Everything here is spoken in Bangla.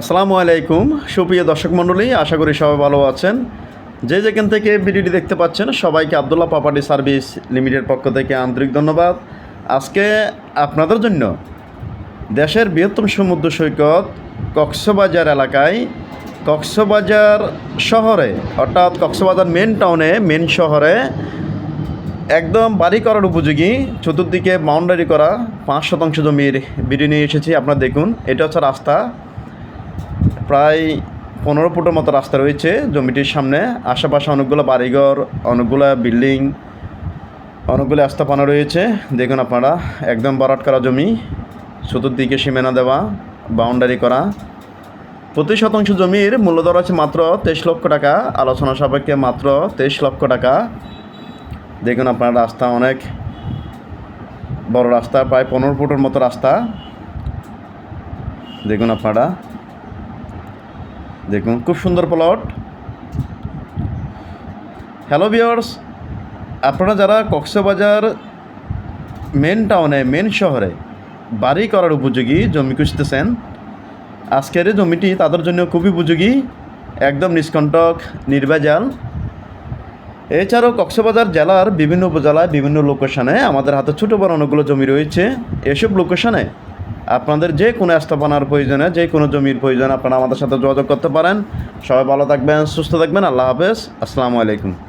আসসালামু আলাইকুম। সুপ্রিয় দর্শক মণ্ডলী, আশা করি সবাই ভালো আছেন। যে যেখান থেকে ভিডিওটি দেখতে পাচ্ছেন, সবাইকে আবদুল্লাহ প্রপার্টি সার্ভিস লিমিটেড পক্ষ থেকে আন্তরিক ধন্যবাদ। আজকে আপনাদের জন্য দেশের বৃহত্তম সমুদ্র সৈকত কক্সবাজার এলাকায়, কক্সবাজার শহরে, অর্থাৎ কক্সবাজার মেন টাউনে মেন শহরে একদম বাড়ি করার উপযোগী চতুর্দিকে বাউন্ডারি করা পাঁচ শতাংশ জমির বিড়ি নিয়ে এসেছি। আপনারা দেখুন, এটা হচ্ছে রাস্তা। প্রায় পনেরো ফুটের মতো রাস্তা রয়েছে জমিটির সামনে। আশেপাশে অনেকগুলো বাড়িঘর, অনেকগুলো বিল্ডিং, অনেকগুলো আস্থাপানা রয়েছে। দেখুন আপনারা, একদম বারাট করা জমি, চতুর্দিকে সীমানা দেওয়া বাউন্ডারি করা। প্রতি শতাংশ জমির মূল্যদর আছে মাত্র তেইশ লক্ষ টাকা, আলোচনা সাপেক্ষে মাত্র তেইশ লক্ষ টাকা। দেখুন আপনার রাস্তা অনেক বড় রাস্তা, প্রায় পনেরো ফুটের মতো রাস্তা। দেখুন আপনারা দেখুন, খুব সুন্দর প্লট। হ্যালো ভিওর্স আপনারা যারা কক্সবাজার মেন টাউনে মেন শহরে বাড়ি করার উপযোগী জমি খুঁজতেছেন, আজকের জমিটি তাদের জন্য খুবই উপযোগী, একদম নিষ্কণ্টক, নির্ভেজাল। এছাড়াও কক্সবাজার জেলার বিভিন্ন উপজেলায় বিভিন্ন লোকেশনে আমাদের হাতে ছোটো বড় অনেকগুলো জমি রয়েছে। এসব লোকেশনে আপনাদের যে কোনো স্থাপনার প্রয়োজনে, যে কোনো জমির প্রয়োজন আপনারা আমাদের সাথে যোগাযোগ করতে পারেন। সবাই ভালো থাকবেন, সুস্থ থাকবেন, আল্লাহ হাফেজ। আসসালামু আলাইকুম।